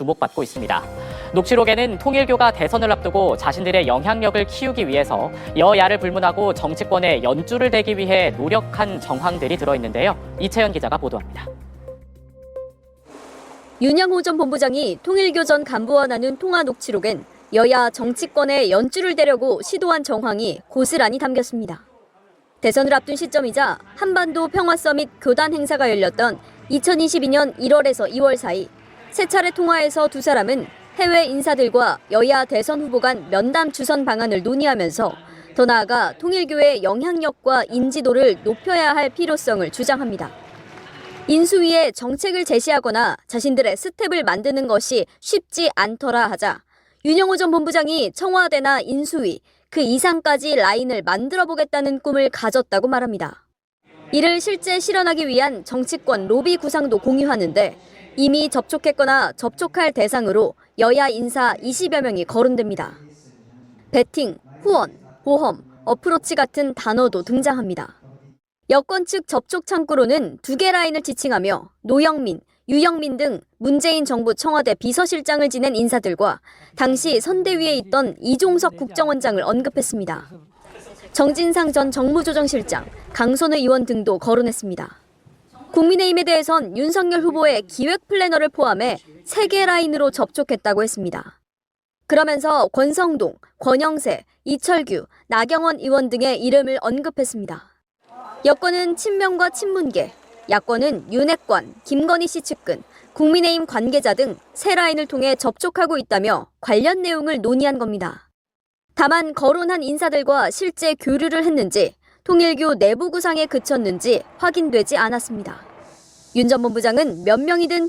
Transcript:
주목받고 있습니다. 녹취록에는 통일교가 대선을 앞두고 자신들의 영향력을 키우기 위해서 여야를 불문하고 정치권에 연주를 대기 위해 노력한 정황들이 들어있는데요. 이채연 기자가 보도합니다. 윤양호 전 본부장이 통일교 전 간부와 나눈 통화 녹취록엔 여야 정치권에 연주를 대려고 시도한 정황이 고스란히 담겼습니다. 대선을 앞둔 시점이자 한반도 평화 서밋 교단 행사가 열렸던 2022년 1월에서 2월 사이 세 차례 통화에서 두 사람은 해외 인사들과 여야 대선 후보 간 면담 주선 방안을 논의하면서 더 나아가 통일교의 영향력과 인지도를 높여야 할 필요성을 주장합니다. 인수위에 정책을 제시하거나 자신들의 스텝을 만드는 것이 쉽지 않더라 하자 윤영호 전 본부장이 청와대나 인수위 그 이상까지 라인을 만들어 보겠다는 꿈을 가졌다고 말합니다. 이를 실제 실현하기 위한 정치권 로비 구상도 공유하는데 이미 접촉했거나 접촉할 대상으로 여야 인사 20여 명이 거론됩니다. 베팅, 후원, 보험, 어프로치 같은 단어도 등장합니다. 여권 측 접촉 창구로는 두 개 라인을 지칭하며 노영민, 유영민 등 문재인 정부 청와대 비서실장을 지낸 인사들과 당시 선대위에 있던 이종석 국정원장을 언급했습니다. 정진상 전 정무조정실장, 강선우 의원 등도 거론했습니다. 국민의힘에 대해선 윤석열 후보의 기획 플래너를 포함해 세개 라인으로 접촉했다고 했습니다. 그러면서 권성동, 권영세, 이철규, 나경원 의원 등의 이름을 언급했습니다. 여권은 친명과 친문계, 야권은 윤핵관, 김건희 씨 측근, 국민의힘 관계자 등 세 라인을 통해 접촉하고 있다며 관련 내용을 논의한 겁니다. 다만 거론한 인사들과 실제 교류를 했는지 통일교 내부 구상에 그쳤는지 확인되지 않았습니다. 윤 전 본부장은 몇 명이든